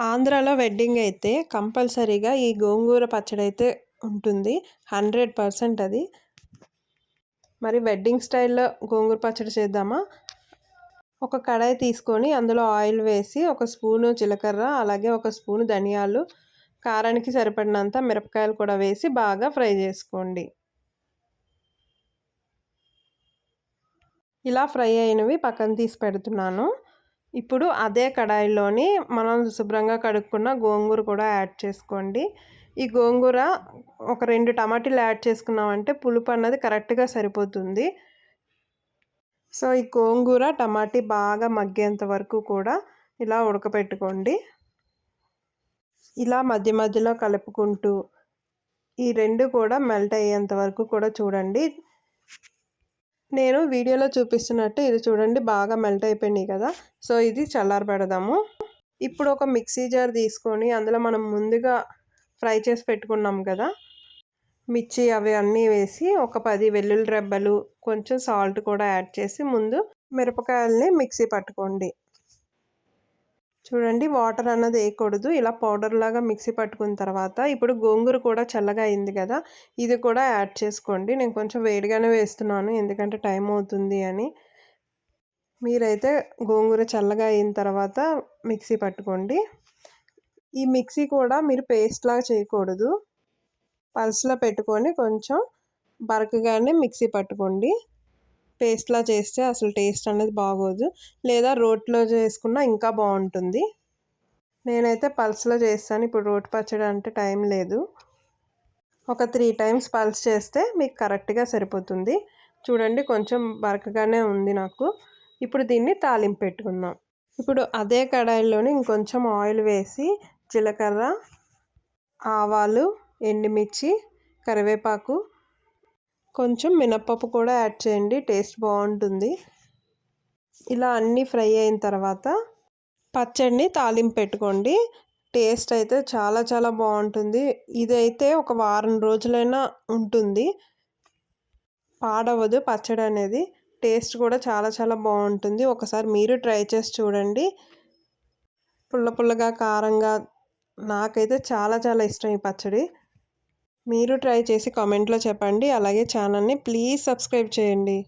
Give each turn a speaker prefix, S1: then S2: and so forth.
S1: ఆంధ్రాలో వెడ్డింగ్ అయితే కంపల్సరీగా ఈ గోంగూర పచ్చడి అయితే ఉంటుంది. హండ్రెడ్ పర్సెంట్ అది. మరి వెడ్డింగ్ స్టైల్లో గోంగూర పచ్చడి చేద్దామా? ఒక కడాయి తీసుకొని అందులో ఆయిల్ వేసి ఒక స్పూను జీలకర్ర అలాగే ఒక స్పూను ధనియాలు కారానికి సరిపడినంత మిరపకాయలు కూడా వేసి బాగా ఫ్రై చేసుకోండి. ఇలా ఫ్రై అయినవి పక్కన తీసి పెడుతున్నాను. ఇప్పుడు అదే కడాయిలోని మనం శుభ్రంగా కడుక్కున్న గోంగూర కూడా యాడ్ చేసుకోండి. ఈ గోంగూర ఒక రెండు టమాటీలు యాడ్ చేసుకున్నామంటే పులుపు అన్నది కరెక్ట్గా సరిపోతుంది. సో ఈ గోంగూర టమాటీ బాగా మగ్గేంత వరకు కూడా ఇలా ఉడకపెట్టుకోండి. ఇలా మధ్య మధ్యలో కలుపుకుంటూ ఈ రెండు కూడా మెల్ట్ అయ్యేంత వరకు కూడా చూడండి. నేను వీడియోలో చూపిస్తున్నట్టు ఇది చూడండి బాగా మెల్ట్ అయిపోయినాయి కదా. సో ఇది చల్లారి పెడదాము. ఇప్పుడు ఒక మిక్సీ జార్ తీసుకొని అందులో మనం ముందుగా ఫ్రై చేసి పెట్టుకున్నాం కదా. మిర్చి అవి అన్నీ వేసి ఒక పది వెల్లుల్లి రెబ్బలు కొంచెం సాల్ట్ కూడా యాడ్ చేసి ముందు మిరపకాయల్ని మిక్సీ పట్టుకోండి. చూడండి వాటర్ అన్నది వేయకూడదు. ఇలా పౌడర్ లాగా మిక్సీ పట్టుకున్న తర్వాత ఇప్పుడు గోంగూర కూడా చల్లగా అయింది కదా ఇది కూడా యాడ్ చేసుకోండి. నేను కొంచెం వేడిగానే వేస్తున్నాను ఎందుకంటే టైం అవుతుంది అని. మీరైతే గోంగూర చల్లగా అయిన తర్వాత మిక్సీ పట్టుకోండి. ఈ మిక్సీ కూడా మీరు పేస్ట్ లాగా చేయకూడదు. పల్స్లో పెట్టుకొని కొంచెం బరకగానే మిక్సీ పట్టుకోండి. పేస్ట్లా చేస్తే అసలు టేస్ట్ అనేది బాగోదు. లేదా రోట్లో చేసుకున్నా ఇంకా బాగుంటుంది. నేనైతే పల్స్లో చేస్తాను. ఇప్పుడు రోటి పచ్చడి అంటే టైం లేదు. ఒక త్రీ టైమ్స్ పల్స్ చేస్తే మీకు కరెక్ట్గా సరిపోతుంది. చూడండి కొంచెం బరకగానే ఉంది నాకు. ఇప్పుడు దీన్ని తాలింపు పెట్టుకుందాం. ఇప్పుడు అదే కడాయిలోని ఇంకొంచెం ఆయిల్ వేసి జీలకర్ర ఆవాలు ఎండుమిర్చి కరివేపాకు కొంచెం మినప్పప్పు కూడా యాడ్ చేయండి టేస్ట్ బాగుంటుంది. ఇలా అన్నీ ఫ్రై అయిన తర్వాత పచ్చడిని తాలింపు పెట్టుకోండి. టేస్ట్ అయితే చాలా చాలా బాగుంటుంది. ఇదైతే ఒక వారం రోజులైనా ఉంటుంది. పాడవదు పచ్చడి అనేది. టేస్ట్ కూడా చాలా చాలా బాగుంటుంది. ఒకసారి మీరు ట్రై చేసి చూడండి. పుల్ల పుల్లగా కారంగా నాకైతే చాలా చాలా ఇష్టం ఈ పచ్చడి. మీరు ట్రై చేసి కామెంట్లో చెప్పండి. అలాగే ఛానల్ని ప్లీజ్ సబ్స్క్రైబ్ చేయండి.